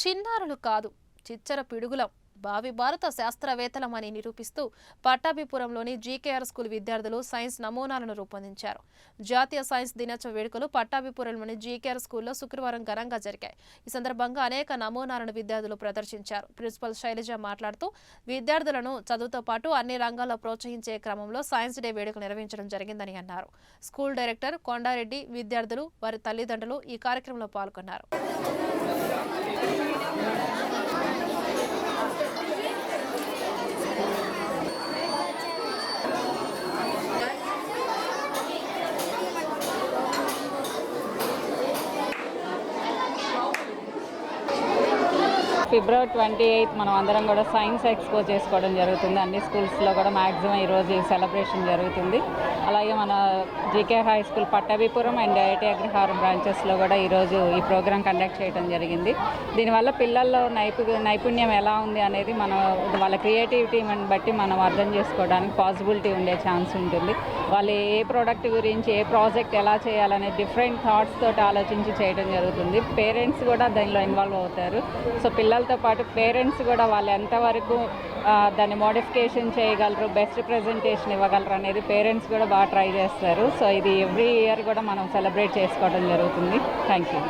చిన్నారులు కాదు చిచ్చర పిడుగులం. భావి భారత శాస్త్రవేత్తలమని నిరూపిస్తూ పట్టాభిపురంలోని జీకేఆర్ స్కూల్ విద్యార్థులు సైన్స్ నమూనాలను రూపొందించారు. జాతీయ సైన్స్ దినోత్సవ వేడుకలు పట్టాభిపురంలోని జీకేఆర్ స్కూల్లో శుక్రవారం ఘనంగా జరిగాయి. ఈ సందర్భంగా అనేక నమూనాలను విద్యార్థులు ప్రదర్శించారు. ప్రిన్సిపల్ శైలజ మాట్లాడుతూ విద్యార్థులను చదువుతో పాటు అన్ని రంగాల్లో ప్రోత్సహించే క్రమంలో సైన్స్ డే వేడుక నిర్వహించడం జరిగిందని అన్నారు. స్కూల్ డైరెక్టర్ కొండారెడ్డి విద్యార్థులు వారి తల్లిదండ్రులు ఈ కార్యక్రమంలో పాల్గొన్నారు. ఫిబ్రవరి ట్వంటీ ఎయిత్ మనం అందరం కూడా సైన్స్ ఎక్స్పో చేసుకోవడం జరుగుతుంది. అన్ని స్కూల్స్లో కూడా మ్యాక్సిమం ఈరోజు ఈ సెలబ్రేషన్ జరుగుతుంది. అలాగే మన GK high school Pattabhipuram and IT Agraharam బ్రాంచెస్లో కూడా ఈరోజు ఈ ప్రోగ్రామ్ కండక్ట్ చేయడం జరిగింది. దీనివల్ల పిల్లల్లో నైపు నైపుణ్యం ఎలా ఉంది అనేది మనం వాళ్ళ క్రియేటివిటీని బట్టి మనం అర్థం చేసుకోవడానికి పాసిబిలిటీ ఉండే ఛాన్స్ ఉంటుంది. వాళ్ళు ఏ ప్రోడక్ట్ గురించి ఏ ప్రాజెక్ట్ ఎలా చేయాలనే డిఫరెంట్ థాట్స్ తోటి ఆలోచించి చేయడం జరుగుతుంది. పేరెంట్స్ కూడా దానిలో ఇన్వాల్వ్ అవుతారు. సో పిల్లలతో పాటు పేరెంట్స్ కూడా వాళ్ళు ఎంతవరకు దాన్ని మోడిఫికేషన్ చేయగలరు బెస్ట్ ప్రజెంటేషన్ ఇవ్వగలరు అనేది పేరెంట్స్ కూడా బాగా ట్రై చేస్తారు. సో ఇది ఎవ్రీ ఇయర్ కూడా మనం సెలబ్రేట్ చేసుకోవడం జరుగుతుంది. Thank you.